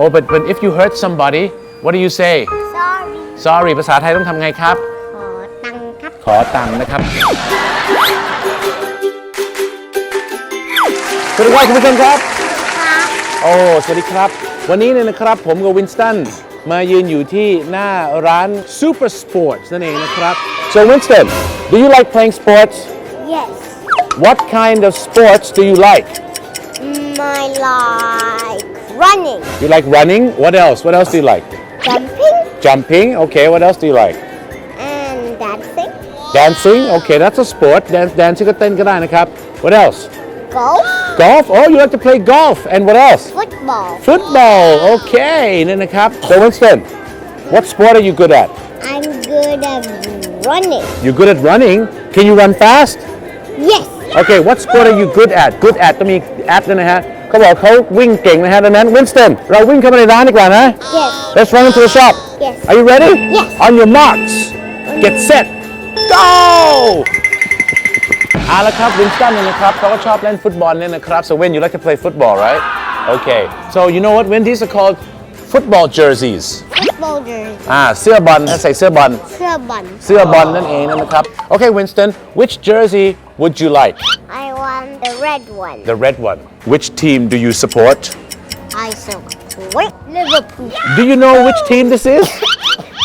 oh but but if you hurt somebody what do you say sorry sorry ภาษาไทยต้องทำไงครับ ขอตังค์ครับ ขอตังค์นะครับสวัสดีครับคุณผู้ชมครับครับ โอ้ สวัสดีครับ วันนี้เนี่ยนะครับผมกับวินสตันมายืนอยู่ที่หน้าร้าน Super Sports นั่นเองนะครับ so Winston do you like playing sports yes what kind of sports do you like my like running you like running what else what else do you like jumping jumping okay what else do you like and dancing dancing okay that's a sport dance dancing ก็เต้นก็ได้นะครับ what else golf golf oh you like to play golf and what else football football okay นั่นนะครับ so Winston what sport are you good at I'm good at running you're good at running can you run fast yes okay what sport are you good at good at ต้องมี at ด้วยนะฮะ เขาบอกเขาวิ่งเก่งนะฮะดังนั้น Winston เราวิ่งเข้ามาในร้านดีกว่านะ yes let's run into the shop Yes. are you ready Yes. on your marks get set go เอาละครับวินสตันเนี่ยนะครับเขาก็ชอบเล่นฟุตบอลเนี่ยนะครับ so when you like to play football right okay so you know what when these are called football jerseys football jersey อ่าเสื้อบอลถ้าใส่เสื้อบอล เสื้อบอล เสื้อบอลนั่นเองนะครับ okay Winston which jersey would you like I want the red one the red one which team do you support I support Liverpool do you know which team this is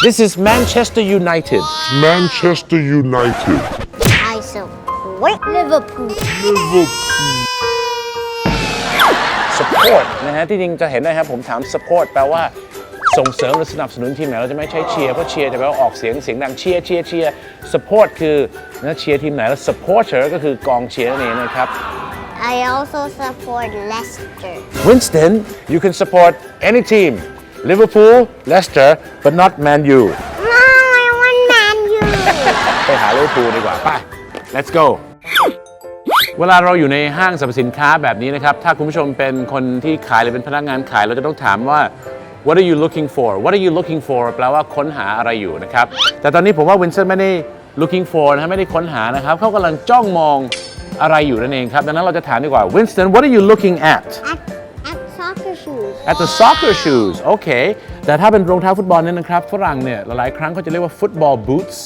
this is Manchester United Manchester United. I support Liverpool support นะฮะที่จริงจะเห็นนะครับผมถาม support แปลว่า ส่งเสริมหรือสนับสนุนทีมไหนเราจะไม่ใช้เชียร์เพราะเชียร์จะแปลว่าออกเสียงเสียงดังเชียร์เชียร์เชียร์ support คือนะเชียร์ทีมไหนแล้ว supporter ก็คือกองเชียร์นั่นเองนะครับ I also support Leicester Winston you can support any team Liverpool Leicester but not Man U No I want Man U ไปหาลิเวอร์พูลดีกว่าไป let's go เวลาเราอยู่ในห้างสรรพสินค้าแบบนี้นะครับ ถ้าคุณผู้ชมเป็นคนที่ขายหรือเป็นพนักงานขาย เราจะต้องถามว่า what are you looking for what are you looking for แปลว่าค้นหาอะไรอยู่นะครับ แต่ตอนนี้ผมว่าวินเซนต์ไม่ได้ looking for นะฮะไม่ได้ค้นหานะครับ เขากำลังจ้องมองอะไรอยู่นั่นเองครับ ดังนั้นเราจะถามดีกว่า Winston what are you looking at at at the soccer shoes โอเค แต่ถ้าเป็นรองเท้าฟุตบอลเนี่ยนะครับ ฝรั่งเนี่ยหลายๆครั้งเขาจะเรียกว่า football boots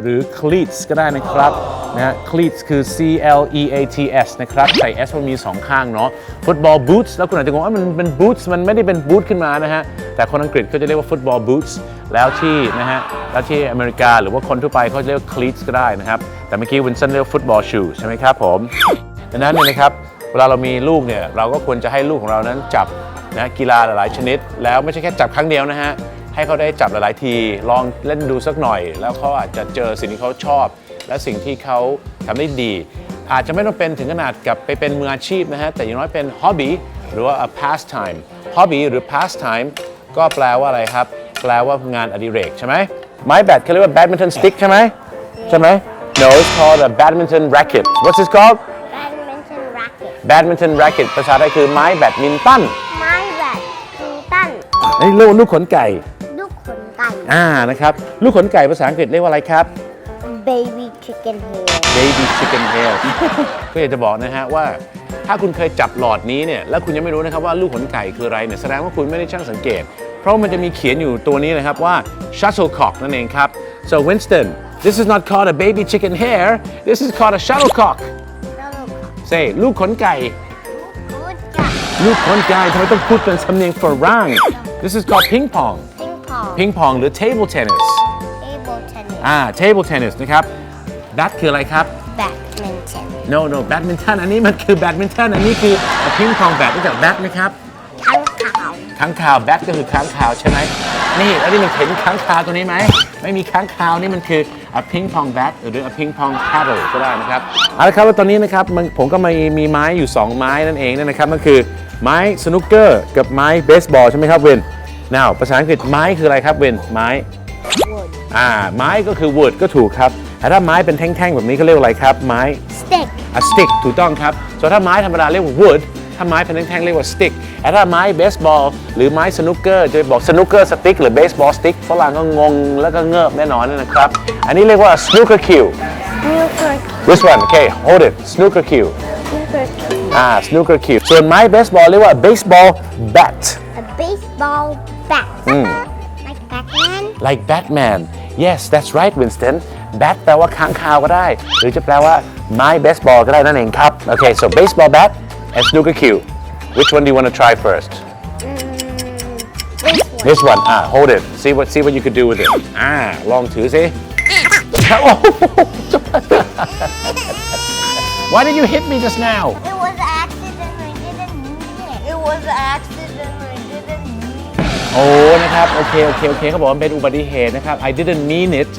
หรือ cleats ก็ได้นะครับนะ cleats คือ C L E A T S นะครับ ใส่ S มันมี 2 ข้างเนาะ football boots แล้วคุณอาจจะงงว่ามันเป็น boots มันไม่ได้เป็น boot ขึ้นมานะฮะ แต่คนอังกฤษเขาจะเรียกว่า football boots แล้วที่นะฮะ แล้วที่อเมริกาหรือว่าคนทั่วไปเขาจะเรียก cleats ก็ได้นะครับ แต่เมื่อกี้วินสันเรียก football shoes ใช่ไหมครับผมดังนั้นเนี่ยนะครับ เวลาเรามีลูกเนี่ย เราก็ควรจะให้ลูกของเรานั้นจับ นะกีฬาหลายๆ ชนิด แล้วไม่ใช่แค่จับครั้งเดียวนะฮะให้เขาได้จับหลาย ๆ ที ลองเล่นดูสักหน่อย แล้วเขาอาจจะเจอสิ่งที่เขาชอบ และสิ่งที่เขาทำได้ดี อาจจะไม่ต้องเป็นถึงขนาดกับไปเป็นมืออาชีพนะฮะแต่อย่างน้อยเป็น hobby หรือว่า a pastime hobby หรือ pastime ก็แปลว่าอะไรครับ แปลว่างานอดิเรกใช่ไหมไม้แบดเขาเรียกว่า badminton stick ใช่ไหมใช่ไหม no it's called a badminton racket what's this called badminton racket แบดมินตัน racket ภาษาไทยคือไม้แบดมินตันไม้แบดมินตัน ไอ้ลูกลูกขนไก่ ลูกขนไก่ อ่านะครับ ลูกขนไก่ภาษาอังกฤษเรียกว่าอะไรครับ baby chicken hair baby chicken hair ก็อยากจะบอกนะฮะว่า ถ้าคุณเคยจับหลอดนี้เนี่ยแล้วคุณยังไม่รู้นะครับว่าลูกขนไก่คืออะไรเนี่ยแสดงว่าคุณไม่ได้ช่างสังเกต เพราะมันจะมีเขียนอยู่ตัวนี้นะครับว่า shuttlecock นั่นเองครับ so Winston this is not called a baby chicken hair this is called a shuttlecock แล้วลูก say ลูกขนไก่ขนไก่ ลูกขนไก่ทำไมต้องพูดเป็นสำเนียงฝรั่ง this is called ping pong พิงพอง ping pong หรือ table tennis table tennis อ่า table tennis นะครับ that คืออะไรครับ badminton no no badminton อันนี้มันคือ badminton อันนี้คือพิงพองแบดรู้จักแบดไหมครับทั้งขาวค้างคาวแบดก็คือค้างคาวใช่ไหมนี่แล้วนี่มันเห็นค้างคาวตัวนี้ไหมไม่มีค้างคาวนี่มันคือ a ping pong bat หรือ a ping pong paddle ก็ได้นะครับเอาละครับแล้วตอนนี้นะครับมันผมก็มีมีไม้อยู่ 2 ไม้นั่นเองเนี่ยนะครับนั่นคือ ไม้สนุกเกอร์กับไม้เบสบอลใช่ไหมครับเวน now ภาษาอังกฤษไม้คืออะไรครับเวนไม้ wood อ่าไม้ก็คือ wood ก็ถูกครับแต่ถ้าไม้เป็นแท่งๆแบบนี้เขาเรียกว่าอะไรครับ ไม้ stick a stick ถูกต้องครับส่วนถ้าไม้ธรรมดาเรียกว่า wood ถ้าไม้เป็นแท่งๆเรียกว่า stick แต่ถ้าไม้เบสบอลหรือไม้สนุกเกอร์จะบอกสนุกเกอร์สติ๊กหรือเบสบอลสติ๊กฝรั่งก็งงแล้วก็เงิบแน่นอนนะครับ อันนี้เรียกว่า snooker cue snooker this one okay hold it snooker cue snooker cue อ่า snooker cue ส่วนไม้เบสบอลเรียกว่า baseball bat A baseball bat. Mm. Like Batman. like Batman yes that's right Winston bat แปลว่าค้างคาวก็ได้ หรือจะแปลว่าไม้เบสบอลก็ได้นั่นเองครับ okay so baseball bat and snooker cue which one do you want to try first Mm, this one. this one ah hold it see what see what you could do with it อ่าลองถือสิ โอ้โห Why did you hit me just now Was an accident. I didn't mean it. โอ้นะครับ โอเค โอเค โอเคเขาบอกว่าเป็นอุบัติเหตุนะครับ I didn't mean it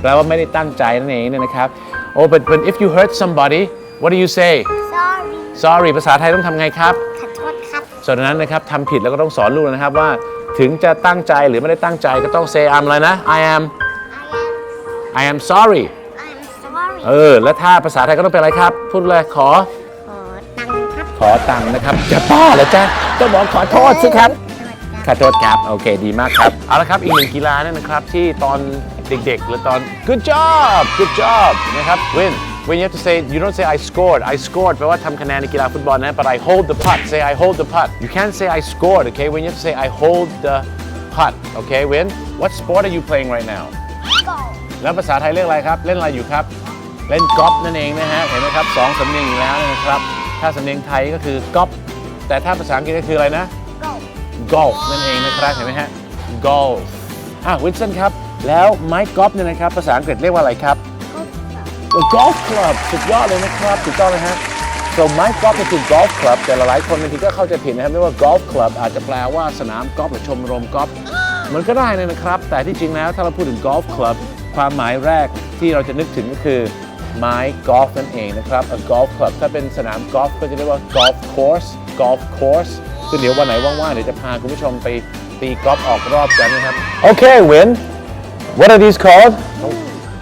แปลว่าไม่ได้ตั้งใจนั่นเองเนี่ยนะครับ Oh but but if you hurt somebody what do you say Sorry. sorry ภาษาไทยต้องทำไงครับ ขอโทษครับ ส่วนนั้นนะครับทำผิดแล้วก็ต้องสอนลูกนะครับว่าถึงจะตั้งใจหรือไม่ได้ตั้งใจก็ต้อง say I'm อะไรนะ I am I am. I am sorry I'm sorry. เออ แล้วถ้าภาษาไทยก็ต้องเป็นอะไรครับ พูดเลยขอ ขอตังค์ครับ ขอตังค์นะครับ จะบ้าเหรอจ๊ะ ก็บอกขอโทษสิครับ ขอโทษครับ โอเค ดีมากครับ เอาละครับ อีกหนึ่งกีฬาเนี่ยนะครับที่ตอนเด็กๆ หรือตอน good job good job นะครับ win when you have to say you don't say I scored I scored แปลว่าทำคะแนนในกีฬาฟุตบอลนะ but I hold the putt say I hold the putt you can't say I scored okay when you have to say I hold the putt okay win what sport are you playing right now go แล้วภาษาไทยเรียกอะไรครับ เล่นอะไรอยู่ครับ เล่นกอล์ฟนั่นเองนะฮะ เห็นไหมครับสองสำเนียงอยู่แล้วนะครับ ถ้าสำเนียงไทยก็คือกอล์ฟ แต่ถ้าภาษาอังกฤษก็คืออะไรนะ go golf นั่นเองนะครับเห็นไหมฮะ golf อะวินสันครับ แล้วไม้กอล์ฟเนี่ยนะครับ ภาษาอังกฤษเรียกว่าอะไรครับ go golf club สุดยอดเลยนะครับถูกต้องนะฮะ so ไม้กอล์ฟก็คือ golf club แต่หลายๆคนบางทีก็เข้าใจผิดนะครับไม่ว่า golf club อาจจะแปลว่าสนามกอล์ฟหรือชมรมกอล์ฟมันก็ได้เลยนะครับ แต่ที่จริงแล้วถ้าเราพูดถึง golf club ความหมายแรกที่เราจะนึกถึงก็คือไม้กอล์ฟนั่นเองนะครับ a golf club ถ้าเป็นสนามกอล์ฟก็จะเรียกว่า golf course golf course ซึ่งเดี๋ยววันไหนว่างๆ เดี๋ยวจะพาคุณผู้ชมไปตีกอล์ฟออกรอบกันนะครับ โอเค win what are these called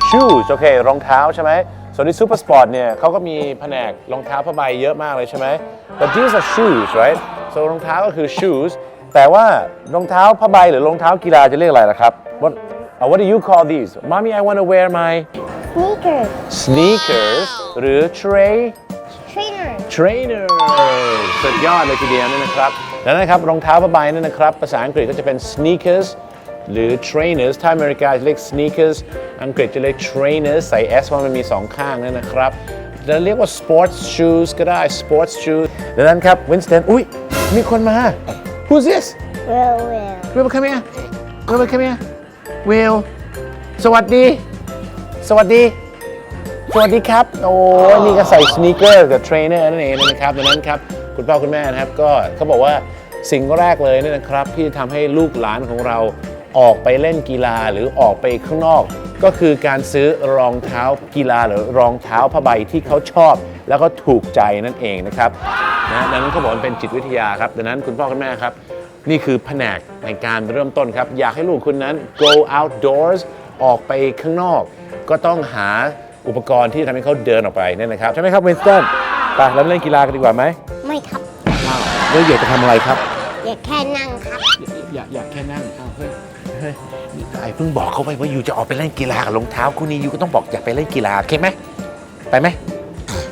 shoes โอเค รองเท้าใช่ไหม ส่วนที่ซูเปอร์สปอร์ตเนี่ยเขาก็มีแผนกรองเท้าผ้าใบเยอะมากเลยใช่ไหม but these are shoes right so รองเท้าก็คือ shoes แต่ว่ารองเท้าผ้าใบหรือรองเท้ากีฬาจะเรียกอะไรล่ะครับ what uh, what do you call these mommy I want to wear my sneakers sneakers หรือ tray trainer trainer สุดยอดเลยทีเดียวนี่นะครับ แล้วนะครับรองเท้าผ้าใบนี่นะครับ ภาษาอังกฤษก็จะเป็น sneakers หรือ trainers ถ้าอเมริกาจะเรียก sneakers อังกฤษจะเรียก trainers ใส่ s เพราะมันมีสองข้างนั่นนะครับจะเรียกว่า sports shoes ก็ได้ sports shoes ดังนั้นครับ Winston อุ้ยมีคนมา who's this will will Will come here Will come here Will สวัสดี สวัสดี สวัสดีครับ โอ้ยนี่ก็ใส่สเน e เกอร์กับเทรนเนอร์นั่นเองนะครับดังนั้นครับคุณพ่อคุณแม่นะครับก็เขาบอกว่าสิ่งแรกเลยเนี่ยนะครับ ที่ทำให้ลูกหลานของเราออกไปเล่นกีฬาหรือออกไปข้างนอก ก็คือการซื้อรองเท้ากีฬาหรือรองเท้าผ้าใบที่เขาชอบ แล้วก็ถูกใจนั่นเองนะครับนะดังนั้นเขาบอกว่าเป็นจิตวิทยาครับดังนั้นคุณพ่อคุณแม่ครับ นี่คือแผนกในการเริ่มต้นครับ อยากให้ลูกคุณนั้น go outdoors ออกไปข้างนอก ก็ต้องหา อุปกรณ์ที่ทำให้เขาเดินออกไปนั่นนะครับ ใช่ไหมครับวินสตันไปเราเล่นกีฬากันดีกว่าไหมไม่ครับ แล้วอยากจะทำอะไรครับ อย่าแค่นั่งครับ อยากอยากแค่นั่งอ้าวเฮ้ยเฮ้ยไอ้เพิ่งบอกเขาไปว่าอยู่จะออกไปเล่นกีฬากับรองเท้าคู่นี้อยู่ก็ต้องบอกอยากไปเล่นกีฬาโอเคไหมไปไหม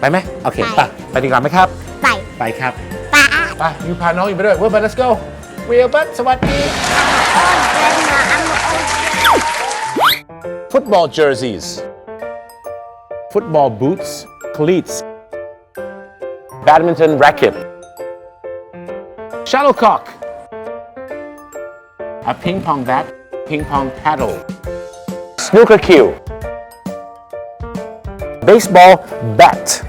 ไปไหมโอเคไป ไปดีกว่าไหมครับ ไปไปครับป้าไปยูพาน้องอยู่ไปด้วยเวอร์บัต let's go เวลบัตสวัสดีอ้อนเดินมาอ้ำอ้อน Football jerseys, football boots, cleats, badminton racket, shuttlecock, a ping pong bat, ping pong paddle, snooker cue, baseball bat,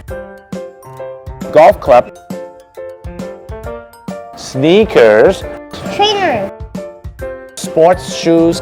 golf club, sneakers, trainer. sports shoes,